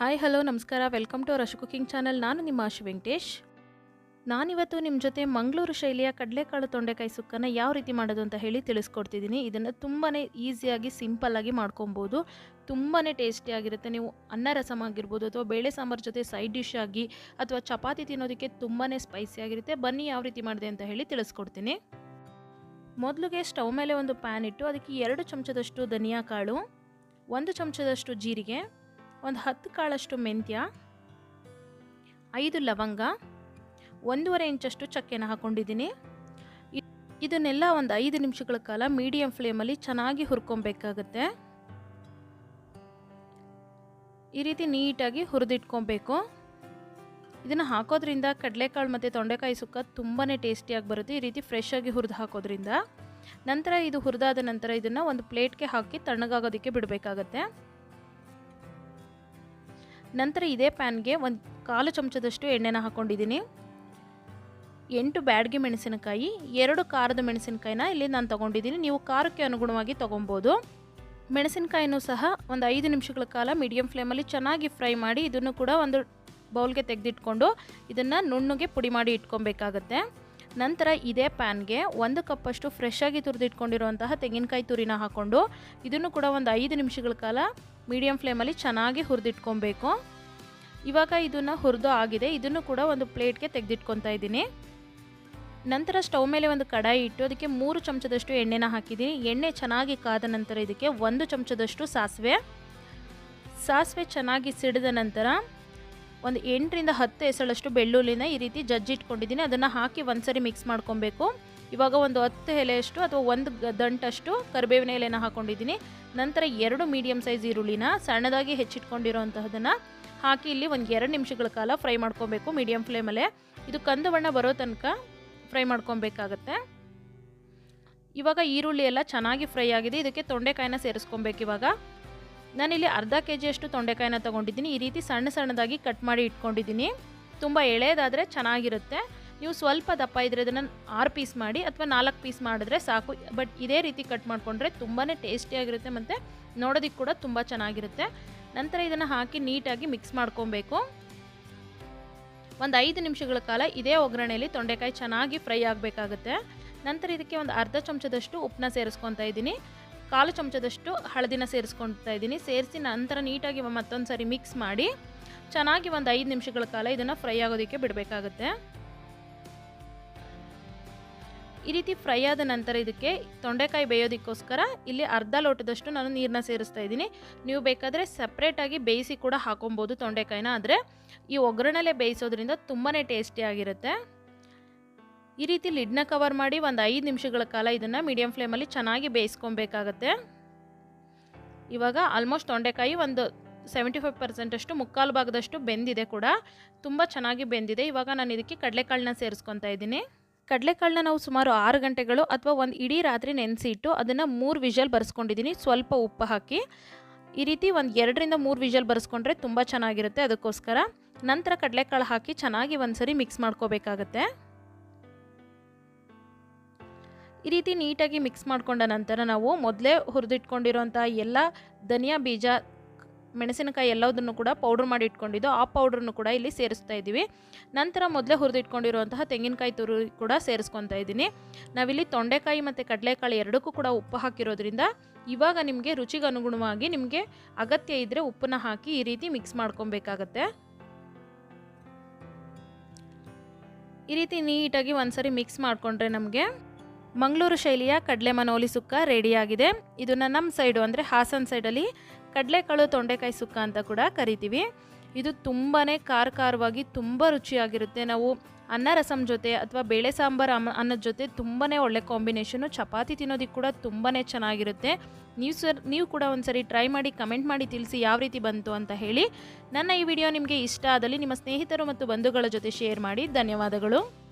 Hi hello ನಮಸ್ಕಾರ. Welcome to rush cooking channel ನಾನು ನಿಮ್ಮ ಆಶು ವೆಂಕಟೇಶ್. ನಾನಿವತ್ತು ನಿಮ್ಮ ಜೊತೆ ಮಂಗಳೂರು ಶೈಲಿಯ ಕಡಲೆಕಾಳು ತೊಂಡೆಕಾಯಿ ಸುಕ್ಕನ್ನು ಯಾವ ರೀತಿ ಮಾಡೋದು ಅಂತ ಹೇಳಿ ತಿಳಿಸ್ಕೊಡ್ತಿದ್ದೀನಿ. ಇದನ್ನು ತುಂಬಾ ಈಸಿಯಾಗಿ ಸಿಂಪಲ್ಲಾಗಿ ಮಾಡ್ಕೊಬೋದು. ತುಂಬಾ ಟೇಸ್ಟಿಯಾಗಿರುತ್ತೆ ನೀವು ಅನ್ನ ರಸಮ್ ಆಗಿರ್ಬೋದು ಅಥವಾ ಬೇಳೆ ಸಾಂಬಾರು ಜೊತೆ ಸೈಡ್ ಡಿಶ್ ಆಗಿ ಅಥವಾ ಚಪಾತಿ ತಿನ್ನೋದಕ್ಕೆ ತುಂಬಾ ಸ್ಪೈಸಿಯಾಗಿರುತ್ತೆ ಬನ್ನಿ ಯಾವ ರೀತಿ ಮಾಡಿದೆ ಅಂತ ಹೇಳಿ ತಿಳಿಸ್ಕೊಡ್ತೀನಿ. ಮೊದಲಿಗೆ ಸ್ಟವ್ ಮೇಲೆ ಒಂದು ಪ್ಯಾನ್ ಇಟ್ಟು, ಅದಕ್ಕೆ ಎರಡು ಚಮಚದಷ್ಟು ಧನಿಯಾ ಕಾಳು, ಒಂದು ಚಮಚದಷ್ಟು ಜೀರಿಗೆ ಒಂದು ಹತ್ತು ಕಾಳಷ್ಟು ಮೆಂತ್ಯ, ಐದು ಲವಂಗ, ಒಂದೂವರೆ ಇಂಚಷ್ಟು ಚಕ್ಕೆನ ಹಾಕ್ಕೊಂಡಿದ್ದೀನಿ ಇದನ್ನೆಲ್ಲ ಒಂದು ಐದು ನಿಮಿಷಗಳ ಕಾಲ ಮೀಡಿಯಂ ಫ್ಲೇಮಲ್ಲಿ ಚೆನ್ನಾಗಿ ಹುರ್ಕೊಬೇಕಾಗತ್ತೆ. ಈ ರೀತಿ ನೀಟಾಗಿ ಹುರಿದಿಟ್ಕೊಬೇಕು. ಇದನ್ನು ಹಾಕೋದ್ರಿಂದ ಕಡಲೆಕಾಳು ಮತ್ತು ತೊಂಡೆಕಾಯಿ ಸುಕ್ಕ ತುಂಬಾ ಟೇಸ್ಟಿಯಾಗಿ ಬರುತ್ತೆ. ಈ ರೀತಿ ಫ್ರೆಶ್ ಆಗಿ ಹುರಿದು ಹಾಕೋದ್ರಿಂದ. ನಂತರ ಇದು ಹುರಿದಾದ ನಂತರ ಇದನ್ನು ಒಂದು ಪ್ಲೇಟ್ಗೆ ಹಾಕಿ ತಣ್ಣಗಾಗೋದಕ್ಕೆ ಬಿಡಬೇಕಾಗತ್ತೆ. ನಂತರ ಇದೇ ಪ್ಯಾನ್ಗೆ ಒಂದು ಕಾಲು ಚಮಚದಷ್ಟು ಎಣ್ಣೆನ ಹಾಕ್ಕೊಂಡಿದ್ದೀನಿ ಎಂಟು ಬ್ಯಾಡ್ಗೆ ಮೆಣಸಿನಕಾಯಿ, ಎರಡು ಖಾರದ ಮೆಣಸಿನಕಾಯಿನ ಇಲ್ಲಿ ನಾನು ತೊಗೊಂಡಿದ್ದೀನಿ. ನೀವು ಖಾರಕ್ಕೆ ಅನುಗುಣವಾಗಿ ತೊಗೊಬೋದು. ಮೆಣಸಿನಕಾಯಿನೂ ಸಹ ಒಂದು ಐದು ನಿಮಿಷಗಳ ಕಾಲ ಮೀಡಿಯಂ ಫ್ಲೇಮಲ್ಲಿ ಚೆನ್ನಾಗಿ ಫ್ರೈ ಮಾಡಿ ಇದನ್ನು ಕೂಡ ಒಂದು ಬೌಲ್ಗೆ ತೆಗೆದಿಟ್ಕೊಂಡು ಇದನ್ನು ನುಣ್ಣಗೆ ಪುಡಿ ಮಾಡಿ ಇಟ್ಕೊಬೇಕಾಗತ್ತೆ. ನಂತರ ಇದೇ ಪ್ಯಾನ್ಗೆ ಒಂದು ಕಪ್ಪಷ್ಟು ಫ್ರೆಶ್ ಆಗಿ ತುರಿದಿಟ್ಕೊಂಡಿರುವಂತಹ ತೆಂಗಿನಕಾಯಿ ತುರಿನ ಹಾಕ್ಕೊಂಡು ಇದನ್ನು ಕೂಡ ಒಂದು ಐದು ನಿಮಿಷಗಳ ಕಾಲ ಮೀಡಿಯಂ ಫ್ಲೇಮಲ್ಲಿ ಚೆನ್ನಾಗಿ ಹುರಿದಿಟ್ಕೊಬೇಕು. ಇವಾಗ ಇದನ್ನು ಹುರಿದು ಆಗಿದೆ. ಇದನ್ನು ಕೂಡ ಒಂದು ಪ್ಲೇಟ್ಗೆ ತೆಗೆದಿಟ್ಕೊತಾ ಇದ್ದೀನಿ. ನಂತರ ಸ್ಟವ್ ಮೇಲೆ ಒಂದು ಕಡಾಯಿ ಇಟ್ಟು ಅದಕ್ಕೆ ಮೂರು ಚಮಚದಷ್ಟು ಎಣ್ಣೆನ ಹಾಕಿದ್ದೀನಿ. ಎಣ್ಣೆ ಚೆನ್ನಾಗಿ ಕಾದ ನಂತರ ಇದಕ್ಕೆ ಒಂದು ಚಮಚದಷ್ಟು ಸಾಸಿವೆ. ಸಾಸಿವೆ ಚೆನ್ನಾಗಿ ಸಿಡಿದ ನಂತರ ಒಂದು ಎಂಟರಿಂದ ಹತ್ತು ಎಸಳಷ್ಟು ಬೆಳ್ಳುಳ್ಳಿನ ಈ ರೀತಿ ಜಜ್ಜಿಟ್ಕೊಂಡಿದ್ದೀನಿ. ಅದನ್ನು ಹಾಕಿ ಒಂದ್ಸರಿ ಮಿಕ್ಸ್ ಮಾಡ್ಕೊಬೇಕು. ಇವಾಗ ಒಂದು ಹತ್ತು ಎಲೆಯಷ್ಟು ಅಥವಾ ಒಂದು ದಂಟಷ್ಟು ಕರಿಬೇವಿನ ಎಲೆನ ಹಾಕೊಂಡಿದ್ದೀನಿ. ನಂತರ ಎರಡು ಮೀಡಿಯಮ್ ಸೈಜ್ ಈರುಳ್ಳಿನ ಸಣ್ಣದಾಗಿ ಹೆಚ್ಚಿಟ್ಕೊಂಡಿರೋಂತಹದನ್ನು ಹಾಕಿ ಇಲ್ಲಿ ಒಂದು ಎರಡು ನಿಮಿಷಗಳ ಕಾಲ ಫ್ರೈ ಮಾಡ್ಕೊಬೇಕು ಮೀಡಿಯಮ್ ಫ್ಲೇಮಲ್ಲೇ ಇದು ಕಂದು ಬಣ್ಣ ಬರೋ ತನಕ ಫ್ರೈ ಮಾಡ್ಕೊಬೇಕಾಗತ್ತೆ. ಇವಾಗ ಈರುಳ್ಳಿ ಎಲ್ಲ ಚೆನ್ನಾಗಿ ಫ್ರೈ ಆಗಿದೆ. ಇದಕ್ಕೆ ತೊಂಡೆಕಾಯಿನ ಸೇರಿಸ್ಕೊಬೇಕು ಇವಾಗ. ನಾನಿಲ್ಲಿ ಅರ್ಧ ಕೆ ಜಿಯಷ್ಟು ತೊಂಡೆಕಾಯಿನ ತೊಗೊಂಡಿದ್ದೀನಿ. ಈ ರೀತಿ ಸಣ್ಣ ಸಣ್ಣದಾಗಿ ಕಟ್ ಮಾಡಿ ಇಟ್ಕೊಂಡಿದ್ದೀನಿ. ತುಂಬ ಎಳೆಯದಾದರೆ ಚೆನ್ನಾಗಿರುತ್ತೆ. ನೀವು ಸ್ವಲ್ಪ ದಪ್ಪ ಇದ್ದರೆ ಇದನ್ನು ಆರು ಪೀಸ್ ಮಾಡಿ ಅಥವಾ ನಾಲ್ಕು ಪೀಸ್ ಮಾಡಿದ್ರೆ ಸಾಕು. ಬಟ್ ಇದೇ ರೀತಿ ಕಟ್ ಮಾಡಿಕೊಂಡ್ರೆ ತುಂಬಾ ಟೇಸ್ಟಿಯಾಗಿರುತ್ತೆ ಮತ್ತು ನೋಡೋದಕ್ಕೆ ಕೂಡ ತುಂಬ ಚೆನ್ನಾಗಿರುತ್ತೆ. ನಂತರ ಇದನ್ನು ಹಾಕಿ ನೀಟಾಗಿ ಮಿಕ್ಸ್ ಮಾಡ್ಕೊಬೇಕು. ಒಂದು ಐದು ನಿಮಿಷಗಳ ಕಾಲ ಇದೇ ಒಗ್ಗರಣೆಯಲ್ಲಿ ತೊಂಡೆಕಾಯಿ ಚೆನ್ನಾಗಿ ಫ್ರೈ ಆಗಬೇಕಾಗುತ್ತೆ. ನಂತರ ಇದಕ್ಕೆ ಒಂದು ಅರ್ಧ ಚಮಚದಷ್ಟು ಉಪ್ಪನ್ನ ಸೇರಿಸ್ಕೊತಾ ಇದ್ದೀನಿ. ಕಾಲು ಚಮಚದಷ್ಟು ಹಳದಿನ ಸೇರಿಸ್ಕೊತಾ ಇದ್ದೀನಿ. ಸೇರಿಸಿ ನಂತರ ನೀಟಾಗಿ ಮತ್ತೊಂದು ಸಾರಿ ಮಿಕ್ಸ್ ಮಾಡಿ ಚೆನ್ನಾಗಿ ಒಂದು ಐದು ನಿಮಿಷಗಳ ಕಾಲ ಇದನ್ನು ಫ್ರೈ ಆಗೋದಕ್ಕೆ ಬಿಡಬೇಕಾಗುತ್ತೆ. ಈ ರೀತಿ ಫ್ರೈ ಆದ ನಂತರ ಇದಕ್ಕೆ ತೊಂಡೆಕಾಯಿ ಬೇಯೋದಕ್ಕೋಸ್ಕರ ಇಲ್ಲಿ ಅರ್ಧ ಲೋಟದಷ್ಟು ನಾನು ನೀರನ್ನ ಸೇರಿಸ್ತಾ ಇದ್ದೀನಿ. ನೀವು ಬೇಕಾದರೆ ಸಪ್ರೇಟಾಗಿ ಬೇಯಿಸಿ ಕೂಡ ಹಾಕೊಬೋದು ತೊಂಡೆಕಾಯಿನ. ಆದರೆ ಈ ಒಗ್ಗರಣೆಲೆ ಬೇಯಿಸೋದ್ರಿಂದ ತುಂಬಾ ಟೇಸ್ಟಿಯಾಗಿರುತ್ತೆ ಈ ರೀತಿ ಲಿಡ್ನ ಕವರ್ ಮಾಡಿ ಒಂದು ಐದು ನಿಮಿಷಗಳ ಕಾಲ ಇದನ್ನು ಮೀಡಿಯಂ ಫ್ಲೇಮಲ್ಲಿ ಚೆನ್ನಾಗಿ ಬೇಯಿಸ್ಕೊಬೇಕಾಗತ್ತೆ. ಇವಾಗ ಆಲ್ಮೋಸ್ಟ್ ತೊಂಡೆಕಾಯಿ ಒಂದು ಸೆವೆಂಟಿ ಫೈವ್ ಪರ್ಸೆಂಟಷ್ಟು ಮುಕ್ಕಾಲು ಭಾಗದಷ್ಟು ಬೆಂದಿದೆ ಕೂಡ. ತುಂಬ ಚೆನ್ನಾಗಿ ಬೆಂದಿದೆ. ಇವಾಗ ನಾನು ಇದಕ್ಕೆ ಕಡಲೆಕಾಳನ್ನ ಸೇರಿಸ್ಕೊತಾ ಇದ್ದೀನಿ. ಕಡಲೆಕಾಳನ್ನ ನಾವು ಸುಮಾರು ಆರು ಗಂಟೆಗಳು ಅಥವಾ ಒಂದು ಇಡೀ ರಾತ್ರಿ ನೆನೆಸಿಟ್ಟು ಅದನ್ನು ಮೂರು ವಿಷಲ್ ಬರೆಸ್ಕೊಂಡಿದ್ದೀನಿ. ಸ್ವಲ್ಪ ಉಪ್ಪು ಹಾಕಿ. ಈ ರೀತಿ ಒಂದು ಎರಡರಿಂದ ಮೂರು ವಿಷಲ್ ಬರೆಸ್ಕೊಂಡ್ರೆ ತುಂಬ ಚೆನ್ನಾಗಿರುತ್ತೆ ಅದಕ್ಕೋಸ್ಕರ. ನಂತರ ಕಡಲೆಕಾಳು ಹಾಕಿ ಚೆನ್ನಾಗಿ ಒಂದ್ಸರಿ ಮಿಕ್ಸ್ ಮಾಡ್ಕೋಬೇಕಾಗತ್ತೆ. ಈ ರೀತಿ ನೀಟಾಗಿ ಮಿಕ್ಸ್ ಮಾಡ್ಕೊಂಡ ನಂತರ ನಾವು ಮೊದಲೇ ಹುರಿದಿಟ್ಕೊಂಡಿರೋಂಥ ಎಲ್ಲ ಧನಿಯಾ ಬೀಜ ಮೆಣಸಿನಕಾಯಿ ಎಲ್ಲದನ್ನು ಕೂಡ ಪೌಡ್ರ್ ಮಾಡಿ ಇಟ್ಕೊಂಡಿದ್ದು, ಆ ಪೌಡ್ರನ್ನು ಕೂಡ ಇಲ್ಲಿ ಸೇರಿಸ್ತಾ ಇದ್ದೀವಿ. ನಂತರ ಮೊದಲೇ ಹುರಿದಿಟ್ಕೊಂಡಿರುವಂತಹ ತೆಂಗಿನಕಾಯಿ ತುರಿ ಕೂಡ ಸೇರಿಸ್ಕೊತಾ ಇದ್ದೀನಿ. ನಾವಿಲ್ಲಿ ತೊಂಡೆಕಾಯಿ ಮತ್ತು ಕಡಲೆಕಾಳು ಎರಡಕ್ಕೂ ಕೂಡ ಉಪ್ಪು ಹಾಕಿರೋದ್ರಿಂದ ಇವಾಗ ನಿಮಗೆ ರುಚಿಗೆ ಅನುಗುಣವಾಗಿ ನಿಮಗೆ ಅಗತ್ಯ ಇದ್ದರೆ ಉಪ್ಪನ್ನ ಹಾಕಿ ಈ ರೀತಿ ಮಿಕ್ಸ್ ಮಾಡ್ಕೊಬೇಕಾಗತ್ತೆ. ಈ ರೀತಿ ನೀಟಾಗಿ ಒಂದ್ಸರಿ ಮಿಕ್ಸ್ ಮಾಡಿಕೊಂಡ್ರೆ ನಮಗೆ ಮಂಗಳೂರು ಶೈಲಿಯ ಕಡಲೆ ಮನೋಲಿ ಸುಕ್ಕ ರೆಡಿಯಾಗಿದೆ. ಇದನ್ನು ನಮ್ಮ ಸೈಡು ಅಂದರೆ ಹಾಸನ ಸೈಡಲ್ಲಿ ಕಡಲೆಕಾಳು ತೊಂಡೆಕಾಯಿ ಸುಕ್ಕ ಅಂತ ಕೂಡ ಕರಿತೀವಿ. ಇದು ತುಂಬಾ ಖಾರ ಖಾರವಾಗಿ ತುಂಬ ರುಚಿಯಾಗಿರುತ್ತೆ. ನಾವು ಅನ್ನ ರಸಂ ಜೊತೆ ಅಥವಾ ಬೇಳೆ ಸಾಂಬಾರು ಅಮ್ಮ ಅನ್ನದ ಜೊತೆ ತುಂಬಾ ಒಳ್ಳೆ ಕಾಂಬಿನೇಷನು, ಚಪಾತಿ ತಿನ್ನೋದಕ್ಕೆ ಕೂಡ ತುಂಬಾ ಚೆನ್ನಾಗಿರುತ್ತೆ. ನೀವು ಸರ್, ನೀವು ಕೂಡ ಒಂದ್ಸರಿ ಟ್ರೈ ಮಾಡಿ, ಕಮೆಂಟ್ ಮಾಡಿ ತಿಳಿಸಿ ಯಾವ ರೀತಿ ಬಂತು ಅಂತ ಹೇಳಿ. ನನ್ನ ಈ ವಿಡಿಯೋ ನಿಮಗೆ ಇಷ್ಟ ಆದಲ್ಲಿ ನಿಮ್ಮ ಸ್ನೇಹಿತರು ಮತ್ತು ಬಂಧುಗಳ ಜೊತೆ ಶೇರ್ ಮಾಡಿ. ಧನ್ಯವಾದಗಳು.